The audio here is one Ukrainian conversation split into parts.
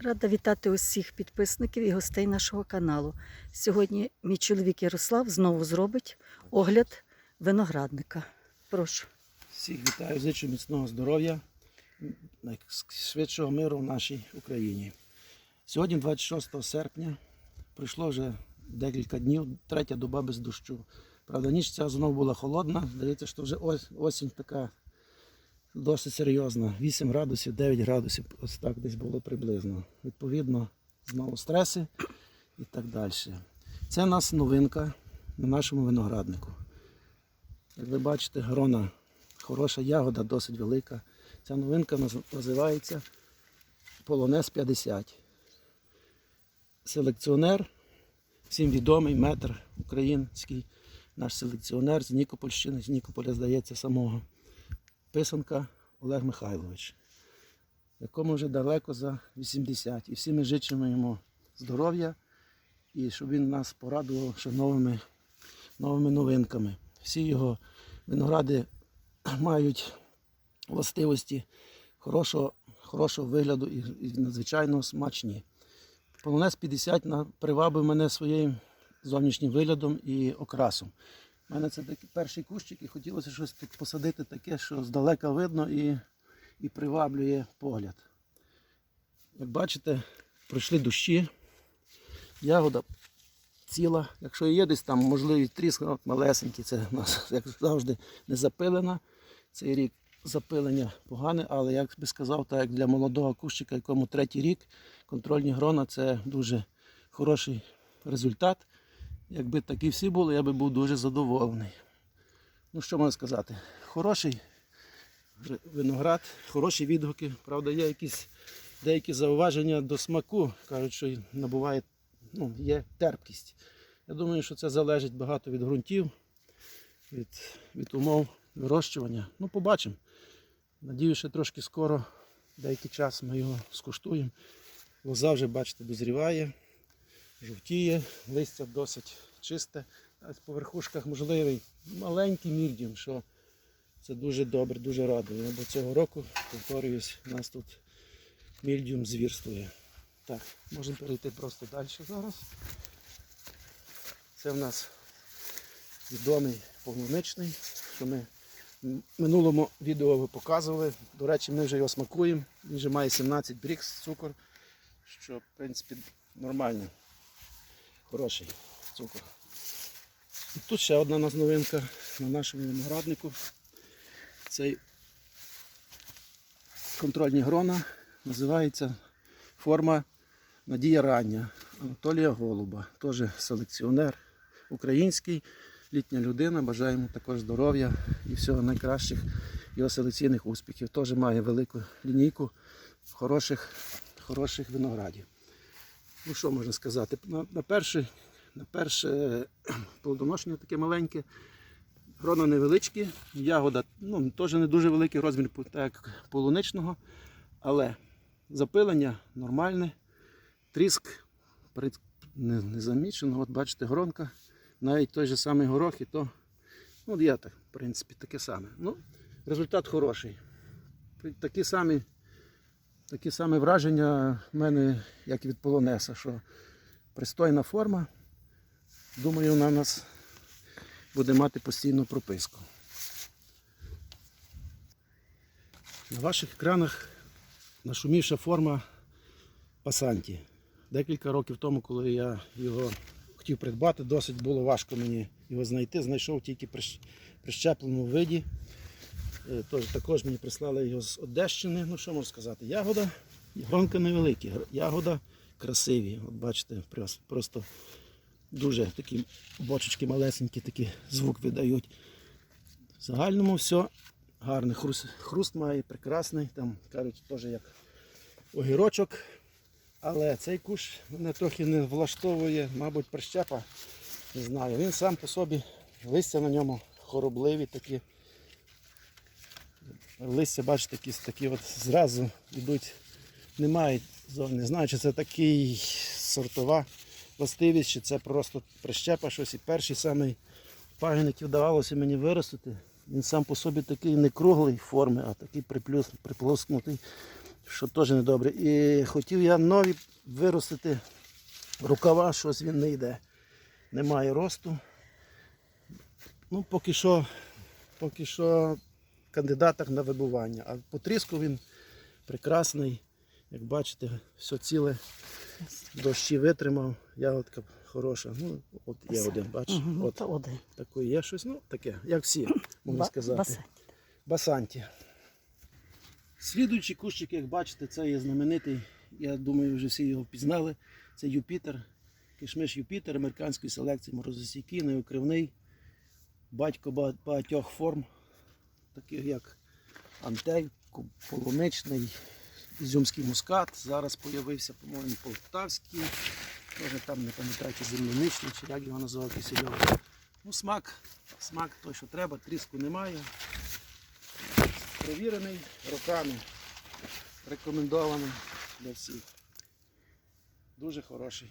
Рада вітати усіх підписників і гостей нашого каналу. Сьогодні мій чоловік Ярослав знову зробить огляд виноградника. Прошу. Всіх вітаю, зичу міцного здоров'я, найшвидшого миру в нашій Україні. Сьогодні, 26 серпня, пройшло вже декілька днів, третя доба без дощу. Правда, ніч ця знову була холодна. Здається, що вже осінь така досить серйозна. 8 градусів, 9 градусів, ось так десь було приблизно. Відповідно, знову стреси і так далі. Це у нас новинка на нашому винограднику. Як ви бачите, грона хороша, ягода досить велика. Ця новинка наз- називається Полонез 50. Селекціонер, всім відомий метр український, наш селекціонер з Нікопольщини, з Нікополя, здається, самого. Писанка Олег Михайлович, якому вже далеко за 80. І всі ми жичимо йому здоров'я і щоб він нас порадував ще новими, новими новинками. Всі його виногради мають властивості хорошого, хорошого вигляду і, і надзвичайно смачні. Полонез 50 привабив мене своїм зовнішнім виглядом і окрасом. У мене це такий перший кущик і хотілося щось тут посадити таке, що здалека видно і, і приваблює погляд. Як бачите, пройшли дощі, ягода ціла. Якщо є десь там можливість тріск, от малесенький, це у нас, як завжди, не запилена. Цей рік запилення погане, але як би сказав, так як для молодого кущика, якому третій рік, контрольні грона це дуже хороший результат. Якби такі всі були, я би був дуже задоволений. Ну що можна сказати? Хороший виноград, хороші відгуки. Правда, є якісь деякі зауваження до смаку. Кажуть, що набуває, ну, є терпкість. Я думаю, що це залежить багато від ґрунтів, від, від умов вирощування. Ну, побачимо. Надію, що трошки скоро, деякий час ми його скуштуємо. Лоза вже, бачите, дозріває, жовтіє, листя досить чисте. А по верхушках можливий маленький мірдіум, що це дуже добре, дуже радує. Бо цього року, повторююсь, у нас тут мільдіум звірствує. Так, можемо перейти просто далі зараз. Це в нас відомий полуничний, що ми в минулому відео ви показували. До речі, ми вже його смакуємо. Він вже має 17 брікс цукор, що в принципі нормально. Хороший цукор. І тут ще одна нас новинка на нашому винограднику. Цей контрольні грона називається форма Надія Рання Анатолія Голуба, теж селекціонер український, літня людина. Бажаємо також здоров'я і всього найкращих його селекційних успіхів. Теж має велику лінійку хороших, хороших виноградів. Ну що можна сказати? На, на перше, на перше плодоношення таке маленьке. Грона невеличкі, ягода ну, теж не дуже великий розмір, так як полуничного, але запилення нормальне, тріск не замічено. От бачите, гронка, навіть той же самий горох, і то, ну, я так, в принципі, таке саме. Ну, результат хороший. Такі самі, такі самі враження в мене, як від полонеса, що пристойна форма. Думаю, вона нас буде мати постійну прописку. На ваших екранах нашумівша форма Пасанті. Декілька років тому, коли я його хотів придбати, досить було важко мені його знайти. Знайшов тільки при прищепленому виді. Е, також мені прислали його з Одещини. Ну що можу сказати? Ягода, гронка невеликі, ягода красиві. От бачите, просто дуже такі бочечки малесенькі, такі звук видають. В загальному все гарний хруст, хруст має, прекрасний. Там кажуть, теж як огірочок. Але цей куш мене трохи не влаштовує, мабуть, прищепа. Не знаю. Він сам по собі, листя на ньому хоробливі такі. Листя, бачите, якісь такі от зразу йдуть, немає, зо- не знаю, чи це такий сортова властивість, чи це просто прищепа щось. І перший самий пагін, вдавалося мені виростити, він сам по собі такий не круглої форми, а такий приплюс, приплоскнутий. що теж недобре. І хотів я нові виростити рукава, щось він не йде. Немає росту. Ну, поки що, поки що кандидатах на вибування. А по тріску він прекрасний. Як бачите, все ціле, дощі витримав, ягодка хороша. Ну, от є один, бачиш, Угу, от один. такий є щось, ну таке, як всі, можна Ба- сказати. басейн. Басанті. Слідуючий кущик, як бачите, це є знаменитий. Я думаю, вже всі його впізнали. Це Юпітер. Кишмиш Юпітер американської селекції морозостійкий, неукривний. Батько ба- багатьох форм, таких як Антей, полуничний, ізюмський мускат. Зараз з'явився, по-моєму, полтавський. Може там не пам'ятаю, земляничний, чи як його називав Кисельов. Ну, смак, смак той, що треба, тріску немає. Провірений роками, рекомендований для всіх. Дуже хороший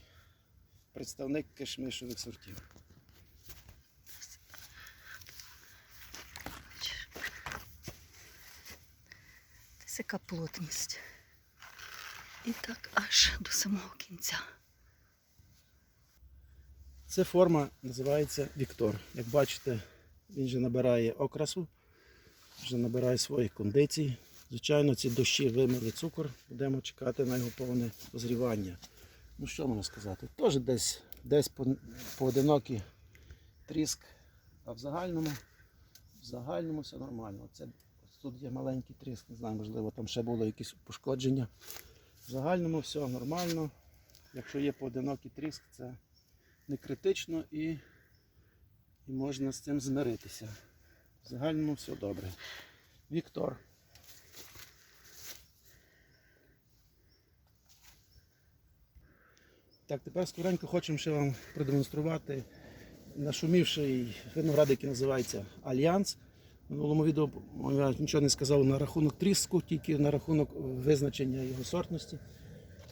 представник кишмишових сортів. Яка плотність. І так аж до самого кінця. Ця форма називається Віктор. Як бачите, він вже набирає окрасу, вже набирає своїх кондицій. Звичайно, ці дощі вимили цукор, будемо чекати на його повне позрівання. Ну що можна сказати? Теж десь, десь поодинокий тріск, а в загальному, в загальному все нормально. Це, тут є маленький тріск, не знаю, можливо, там ще було якісь пошкодження. В загальному все нормально. Якщо є поодинокий тріск, це не критично і, і можна з цим змиритися. В загальному все добре. Віктор. Так, тепер скоренько хочемо ще вам продемонструвати нашумівший виноград, який називається Альянс. Минулому відео я нічого не сказав на рахунок тріску, тільки на рахунок визначення його сортності.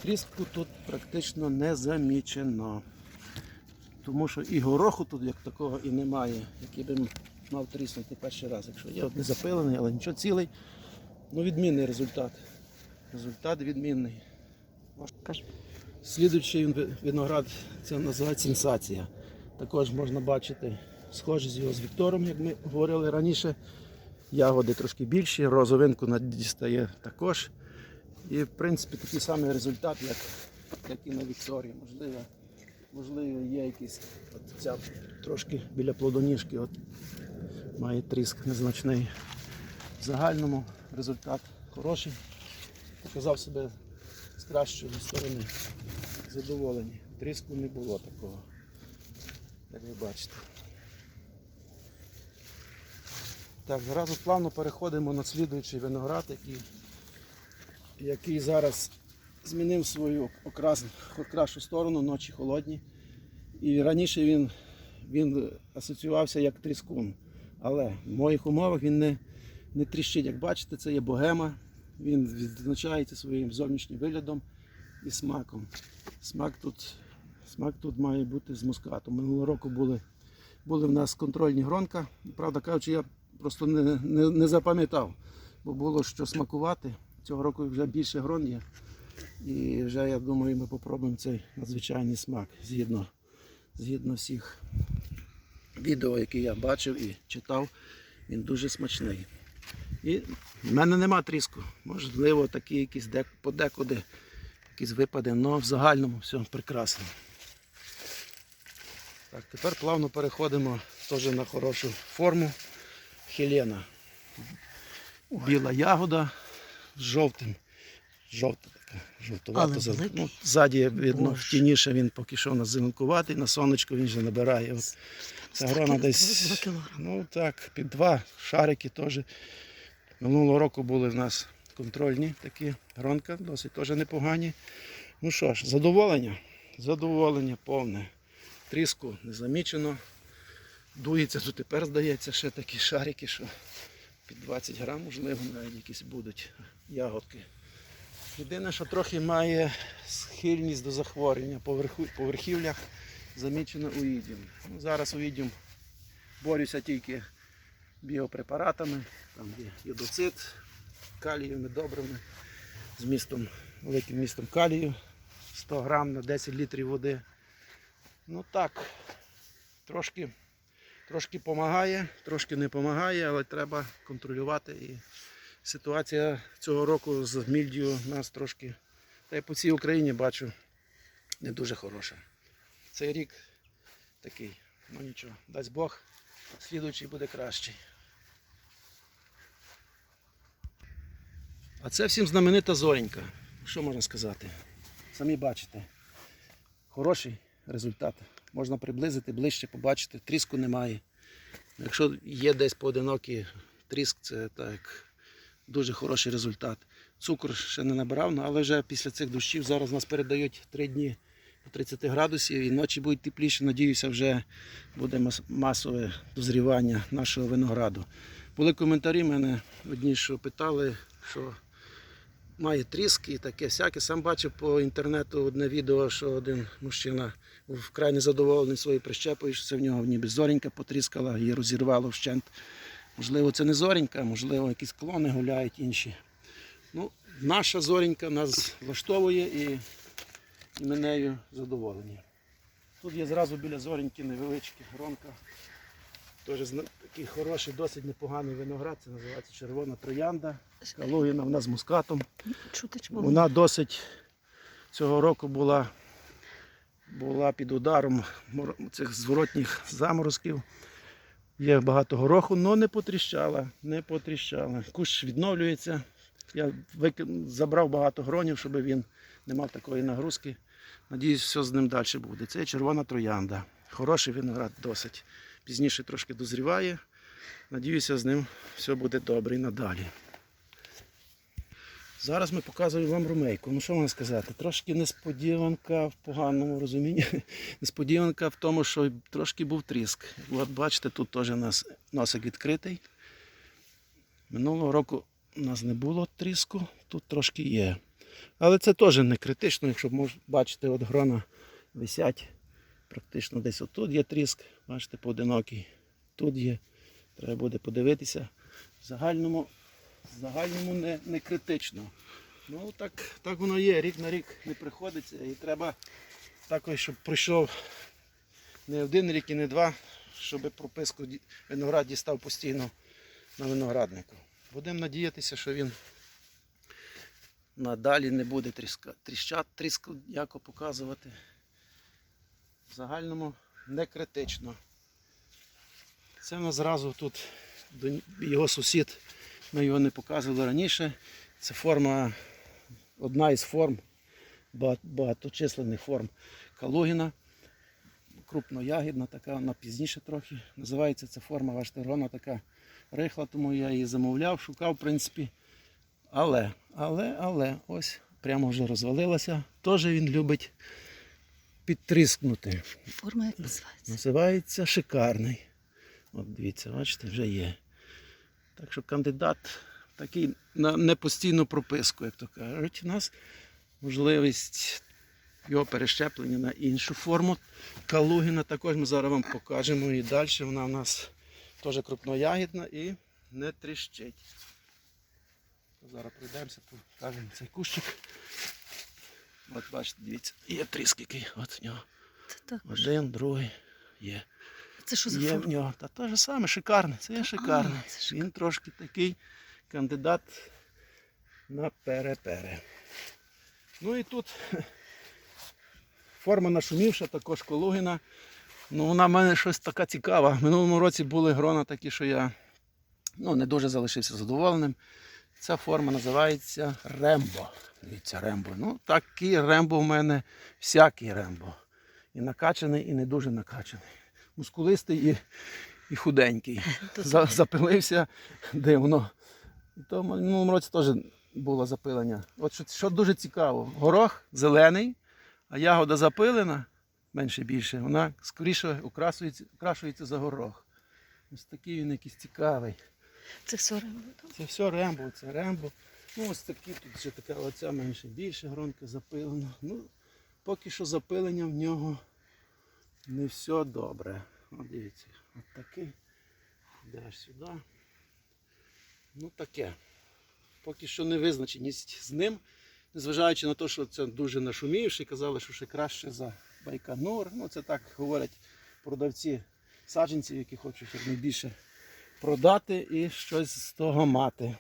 Тріску тут практично не замічено. Тому що і гороху тут як такого і немає, який би мав тріснути перший раз. Якщо є от не запилений, але нічого цілий. Ну, відмінний результат. Результат відмінний. Слідуючий виноград, це називається сенсація. Також можна бачити схожість його з Віктором, як ми говорили раніше. Ягоди трошки більші, розовинку дістає також. І в принципі такий самий результат, як, як і на Вікторі. Можливо, можливо, є якийсь от ця трошки біля плодоніжки, от має тріск незначний. В загальному результат хороший. Показав себе з кращої сторони. Задоволені. Тріску не було такого, як ви бачите. Так, зразу плавно переходимо на слідуючий виноград, який, який зараз змінив свою окрас, окрашу сторону, ночі холодні. І раніше він, він асоціювався як тріскун. Але в моїх умовах він не, не тріщить. Як бачите, це є богема. Він відзначається своїм зовнішнім виглядом і смаком. Смак тут, смак тут має бути з мускатом. Минулого року були, були в нас контрольні гронка. Правда кажучи, я просто не, не, не запам'ятав, бо було що смакувати. Цього року вже більше грон є. І вже я думаю, ми попробуємо цей надзвичайний смак згідно, згідно всіх відео, які я бачив і читав. Він дуже смачний. І в мене нема тріску. Можливо, такі якісь дек, подекуди якісь випади, але в загальному все прекрасно. Так, тепер плавно переходимо теж на хорошу форму Хелена. Біла ягода з жовтим. Жовта така, жовтувата. Ну, ззаді видно, Боже. тініше він поки що у нас зеленкуватий, на сонечко він вже набирає. От, ця грона десь ну так, під два шарики теж. Минулого року були в нас контрольні такі гронка, досить теж непогані. Ну що ж, задоволення. Задоволення повне. Тріску не замічено. Дується, то тепер здається ще такі шарики, що під 20 грам, можливо, навіть якісь будуть ягодки. Єдине, що трохи має схильність до захворювання по, верху, по верхівлях, замічено уїдім. Ну, зараз уїдім борюся тільки біопрепаратами, там є йодоцит, калієвими добрими. з містом, великим містом калію, 100 грам на 10 літрів води. Ну так, трошки, трошки допомагає, трошки не допомагає, але треба контролювати. І ситуація цього року з мільдію нас трошки, та й по всій Україні бачу, не дуже хороша. Цей рік такий, ну нічого, дасть Бог, слідуючий буде кращий. А це всім знаменита зоренька. Що можна сказати? Самі бачите. Хороший результат. Можна приблизити, ближче побачити. Тріску немає. Якщо є десь поодинокий тріск, це так дуже хороший результат. Цукор ще не набирав, ну, але вже після цих дощів зараз нас передають 3 дні по 30 градусів і ночі будуть тепліше. Надіюся, вже буде масове дозрівання нашого винограду. Були коментарі мене одні, що питали, що має тріски і таке всяке. Сам бачив по інтернету одне відео, що один мужчина вкрай незадоволений своєю прищепою, що це в нього ніби зорінька потріскала, її розірвало вщент. Можливо, це не зорінька, можливо, якісь клони гуляють інші. Ну, наша зорінька нас влаштовує і, і ми нею задоволені. Тут є зразу біля зоріньки невеличкі гронка. Теж такий хороший, досить непоганий виноград. Це називається червона троянда. Калугіна в нас з мускатом. Чуточку. Вона досить цього року була, була під ударом цих зворотніх заморозків. Є багато гороху, але не потріщала. Не потріщала. Кущ відновлюється. Я викин- забрав багато гронів, щоб він не мав такої нагрузки. Надіюсь, все з ним далі буде. Це червона троянда. Хороший виноград досить. Пізніше трошки дозріває. Надіюся, з ним все буде добре і надалі. Зараз ми показуємо вам румейку. Ну що можна сказати? Трошки несподіванка в поганому розумінні. Несподіванка в тому, що трошки був тріск. От бачите, тут теж у нас носик відкритий. Минулого року у нас не було тріску, тут трошки є. Але це теж не критично, якщо бачите, от грона висять. Практично десь отут є тріск, бачите, поодинокий. Тут є. Треба буде подивитися. В загальному загальному не, не критично. Ну так, так воно є, рік на рік не приходиться. І треба також, щоб пройшов не один рік і не два, щоб прописку виноград дістав постійно на винограднику. Будемо надіятися, що він надалі не буде тріска, тріщати, тріску яко показувати. В загальному не критично. Це в нас зразу тут його сусід. Ми його не показували раніше. Це форма, одна із форм, ба- багаточисленних форм Калугіна. Крупноягідна, така, вона пізніше трохи. Називається ця форма ваштерона така рихла, тому я її замовляв, шукав, в принципі. Але, але, але, ось прямо вже розвалилася. Теж він любить підтріскнути. Форма як називається? Називається шикарний. От дивіться, бачите, вже є. Так що кандидат такий на непостійну прописку, як то кажуть. У нас можливість його перещеплення на іншу форму. Калугіна також ми зараз вам покажемо і далі вона у нас теж крупноягідна і не тріщить. Зараз пройдемося, покажемо цей кущик. От бачите, дивіться, є тріск який. От в нього. Один, другий є. Це що за Є в нього. Та те ж саме, шикарне. Це є шикарне. Він трошки такий кандидат на перепере. Ну і тут форма нашумівша, також Кологіна. Ну, вона в мене щось така цікава. В минулому році були грона такі, що я ну, не дуже залишився задоволеним. Ця форма називається Рембо. Дивіться, Рембо. Ну, такий Рембо в мене, всякий Рембо. І накачаний, і не дуже накачаний. Мускулистий і, і худенький. За, запилився дивно. І то в минулому році теж було запилення. От що, що дуже цікаво, горох зелений, а ягода запилена, менше більше, вона скоріше окрасується, окрашується за горох. Ось такий він якийсь цікавий. Це все рембо. так? Це все рембо, це рембо. Ну ось такі тут ще така оця менше більше гронка запилена. Ну, поки що запилення в нього не все добре. От дивіться, от такий. Йдеш сюди. Ну таке. Поки що невизначеність з ним. незважаючи на те, що це дуже нашумівши, казали, що ще краще за Байконур. Ну, це так говорять продавці саджанців, які хочуть якнайбільше продати і щось з того мати.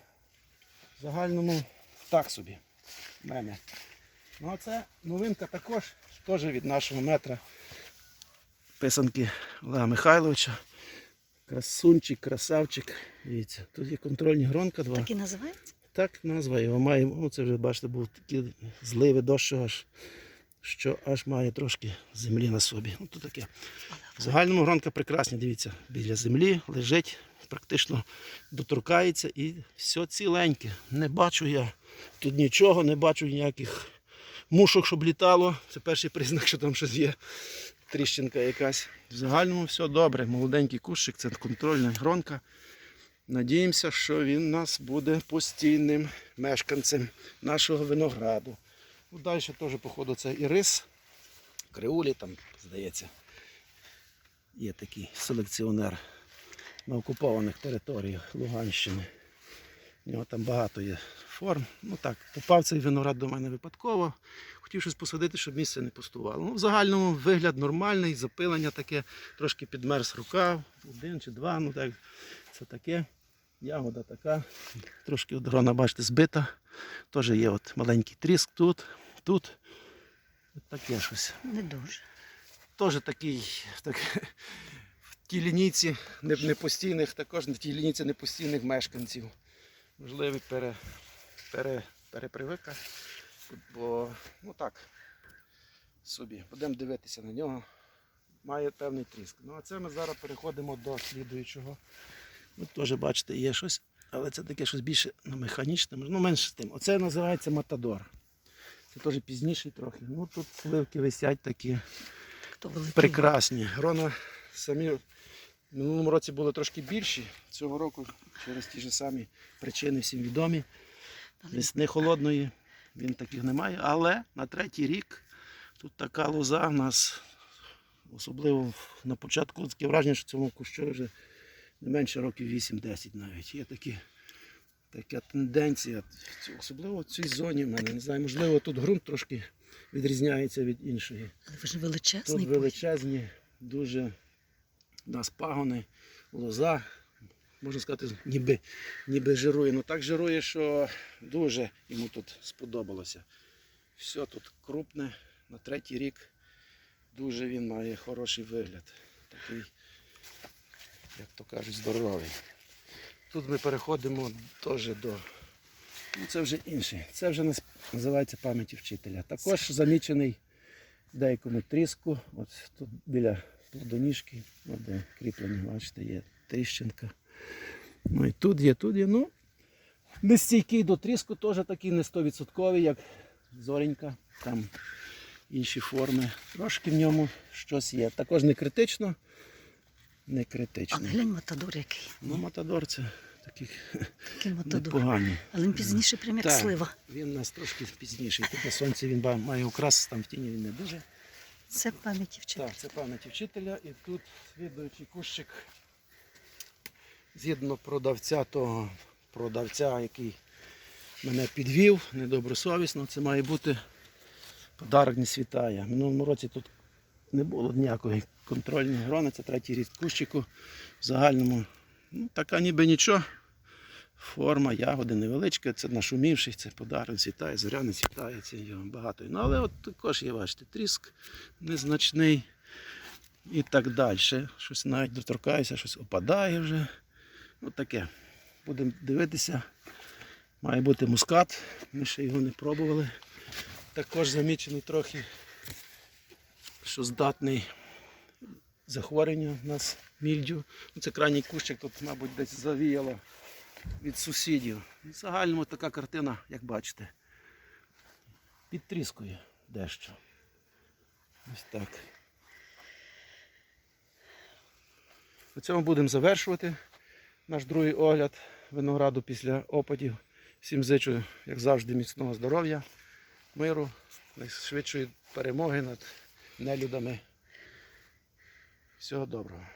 В загальному так собі. мене. Ну а це новинка також, теж від нашого метра писанки Олега Михайловича. Красунчик, красавчик. Дивіться, тут є контрольні гронка два. Так і називається? Так назва його має. Ну, це вже бачите, був такі зливи дощу аж, що аж має трошки землі на собі. Ну, то таке. В загальному гронка прекрасна, дивіться, біля землі лежить, практично доторкається і все ціленьке. Не бачу я тут нічого, не бачу ніяких мушок, щоб літало. Це перший признак, що там щось є. Тріщинка якась. В загальному все добре. Молоденький кущик, це контрольна гронка. Надіємося, що він у нас буде постійним мешканцем нашого винограду. Ну, далі теж, походу, це і рис, креулі, там, здається, є такий селекціонер на окупованих територіях Луганщини. У нього там багато є форм. Ну так, попав цей виноград до мене випадково. Хотів щось посадити, щоб місце не пустувало. Ну, в загальному вигляд нормальний, запилення таке, трошки підмерз рукав, один чи два, ну так, це таке. Ягода така, трошки от грона, бачите, збита. Теж є от маленький тріск тут, тут. От таке щось. Не дуже. Теж такий, так, в тій лінійці непостійних, також в тій лінійці непостійних мешканців. Можливо, пере, пере, перепривика. Бо, ну так, собі. Будемо дивитися на нього. Має певний тріск. Ну а це ми зараз переходимо до слідуючого. Тут теж, бачите, є щось, але це таке щось більше ну, механічне, ну менше з тим. Оце називається Матадор. Це теж пізніший трохи. Ну тут сливки висять такі прекрасні. Грона самі в минулому році були трошки більші. Цього року через ті ж самі причини всім відомі. Весни холодної, він таких немає. Але на третій рік тут така лоза в нас, особливо на початку таке враження, що цьому кущу вже не менше років 8-10 навіть. Є такі, така тенденція, особливо в цій зоні в мене. Не знаю, можливо, тут ґрунт трошки відрізняється від іншої. Але ви ж величезний. Тут величезні, дуже у нас пагони, лоза. Можна сказати, ніби, ніби жирує. Ну так жирує, що дуже йому тут сподобалося. Все тут крупне, на третій рік дуже він має хороший вигляд. Такий, як то кажуть, здоровий. Тут ми переходимо теж до. Ну, це вже інший. Це вже називається пам'яті вчителя. Також замічений деякому тріску. От тут біля плодоніжки, де кріплення, бачите, є тріщинка. Ну і тут є, тут є. Ну, нестійкий до тріску, теж такий не 100%, як зоренька. Там інші форми. Трошки в ньому щось є. Також не критично. Не А критично. глянь матадор який. Ну, матадор це такий Який непоганий. Але він пізніше прям як Так. слива. Він у нас трошки пізніший. Тут на сонці він має окрас, там в тіні він не дуже. Це пам'яті вчителя. Так, це пам'яті вчителя. І тут слідуючий кущик згідно продавця того продавця, який мене підвів недобросовісно. Це має бути подарок не світає. В минулому році тут не було ніякої контрольної грони, це третій рік кущику. В загальному ну, така ніби нічого. Форма, ягоди невеличка, це нашумівший, це подарок світає, зоряний світає, це його багато. Ну, але от також є, бачите, тріск незначний і так далі. Щось навіть доторкаюся, щось опадає вже. От таке. Будемо дивитися. Має бути мускат. Ми ще його не пробували. Також замічений трохи, що здатний захворювання у нас мільдю. Ну, Це крайній кущик, тут, мабуть, десь завіяло від сусідів. В загальному така картина, як бачите. Підтріскує дещо. Ось так. На цьому будемо завершувати наш другий огляд винограду після опадів. Всім зичу, як завжди, міцного здоров'я, миру, найшвидшої перемоги над нелюдами. Всього доброго.